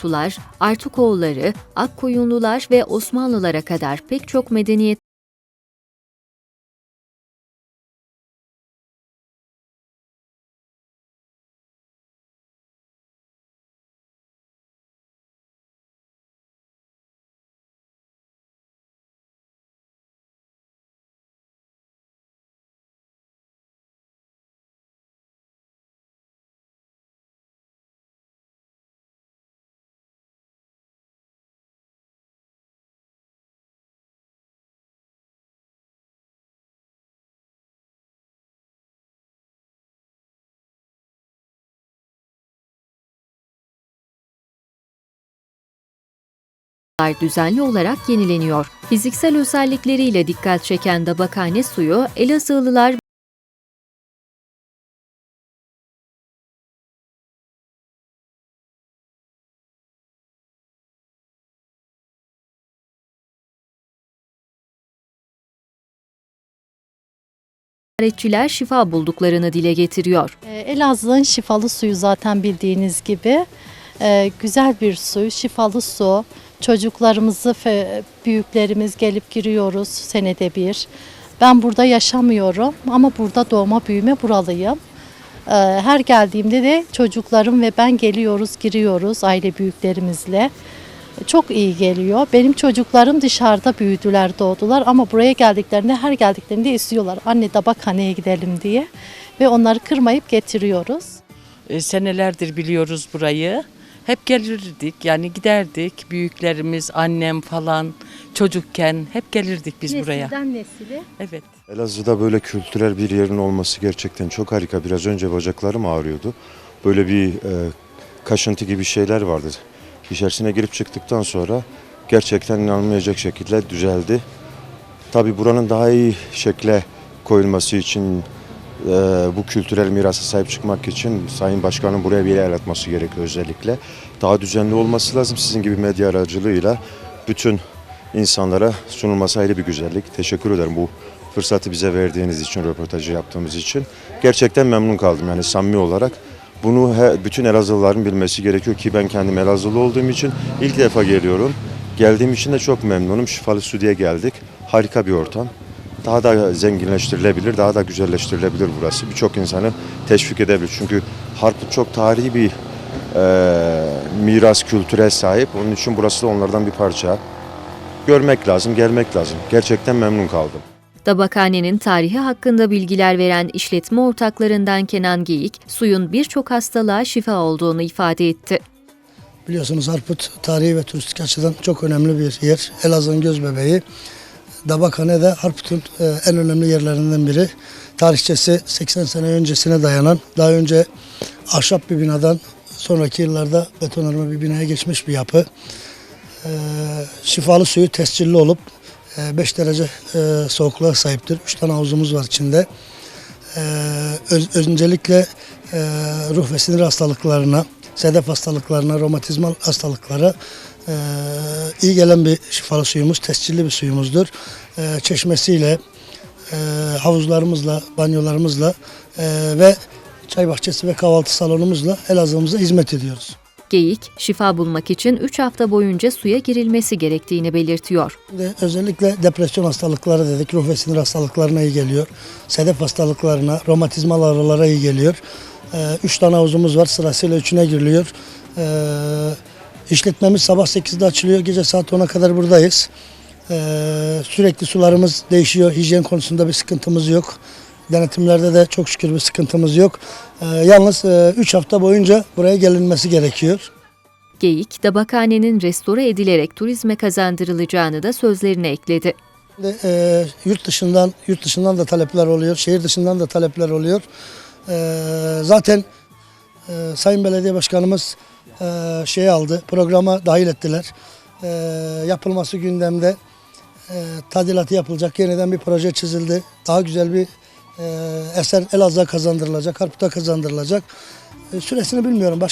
Tular, Artukoğulları, Akkoyunlular ve Osmanlılara kadar pek çok medeniyet düzenli olarak yenileniyor. Fiziksel özellikleriyle dikkat çeken Dabakhane suyu Elazığlılar ziyaretçiler şifa bulduklarını dile getiriyor. Ee, Elazığ'ın şifalı suyu zaten bildiğiniz gibi. Ee, güzel bir su, şifalı su. Çocuklarımızı, büyüklerimiz gelip giriyoruz senede bir. Ben burada yaşamıyorum ama burada doğma büyüme buralıyım. Ee, Her geldiğimde de çocuklarım ve ben geliyoruz, giriyoruz aile büyüklerimizle. Çok iyi geliyor. Benim çocuklarım dışarıda büyüdüler, doğdular ama buraya geldiklerinde her geldiklerinde istiyorlar. Anne tabakhaneye gidelim diye ve onları kırmayıp getiriyoruz. E, senelerdir biliyoruz burayı. Hep gelirdik yani giderdik büyüklerimiz, annem falan çocukken hep gelirdik biz buraya. Nesilden nesile. Evet. Elazığ'da böyle kültürel bir yerin olması gerçekten çok harika. Biraz önce bacaklarım ağrıyordu. Böyle bir e, kaşıntı gibi şeyler vardı. İçerisine girip çıktıktan sonra gerçekten inanılmayacak şekilde düzeldi. Tabii buranın daha iyi şekle koyulması için e, bu kültürel mirasa sahip çıkmak için Sayın Başkan'ın buraya bir el atması gerekiyor özellikle. Daha düzenli olması lazım. Sizin gibi medya aracılığıyla bütün insanlara sunulması ayrı bir güzellik. Teşekkür ederim bu fırsatı bize verdiğiniz için, röportajı yaptığımız için. Gerçekten memnun kaldım yani samimi olarak. Bunu he- bütün Elazığlıların bilmesi gerekiyor ki ben kendim Elazığlı olduğum için ilk defa geliyorum. Geldiğim için de çok memnunum. Şifalı Su diye geldik. Harika bir ortam. Daha da zenginleştirilebilir, daha da güzelleştirilebilir burası. Birçok insanı teşvik edebilir. Çünkü Harput çok tarihi bir e, miras kültüre sahip. Onun için burası da onlardan bir parça. Görmek lazım, gelmek lazım. Gerçekten memnun kaldım. Tabakhanenin tarihi hakkında bilgiler veren işletme ortaklarından Kenan Geyik, suyun birçok hastalığa şifa olduğunu ifade etti. Biliyorsunuz Harput tarihi ve turistik açıdan çok önemli bir yer. Elazığ'ın göz bebeği. Dabakhane de Harput'un e, en önemli yerlerinden biri. Tarihçesi 80 sene öncesine dayanan, daha önce ahşap bir binadan sonraki yıllarda betonarme bir binaya geçmiş bir yapı. E, şifalı suyu tescilli olup 5 derece e, soğukluğa sahiptir. 3 tane havuzumuz var içinde. Öncelikle ruh ve sinir hastalıklarına, sedef hastalıklarına, romatizmal hastalıklara e, iyi gelen bir şifalı suyumuz, tescilli bir suyumuzdur. E, çeşmesiyle, e, havuzlarımızla, banyolarımızla e, ve çay bahçesi ve kahvaltı salonumuzla Elazığ'ımıza hizmet ediyoruz. Geyik, şifa bulmak için 3 hafta boyunca suya girilmesi gerektiğini belirtiyor. Ve özellikle depresyon hastalıkları dedik, ruh ve sinir hastalıklarına iyi geliyor. Sedef hastalıklarına, romatizmal ağrılara iyi geliyor. Ee, üç tane havuzumuz var, sırasıyla üçüne giriliyor. Ee, işletmemiz sabah 8'de açılıyor, gece saat 10'a kadar buradayız. Ee, sürekli sularımız değişiyor, hijyen konusunda bir sıkıntımız yok. Denetimlerde de çok şükür bir sıkıntımız yok. Ee, yalnız 3 hafta boyunca buraya gelinmesi gerekiyor. Geyik, tabakhanenin restore edilerek turizme kazandırılacağını da sözlerine ekledi. E, yurt dışından yurt dışından da talepler oluyor, şehir dışından da talepler oluyor. E, zaten e, Sayın Belediye Başkanımız e, şey aldı, programa dahil ettiler. E, yapılması gündemde e, tadilatı yapılacak, yeniden bir proje çizildi. Daha güzel bir e, eser Elazığ'a kazandırılacak, Harput'a kazandırılacak. E, süresini bilmiyorum. Baş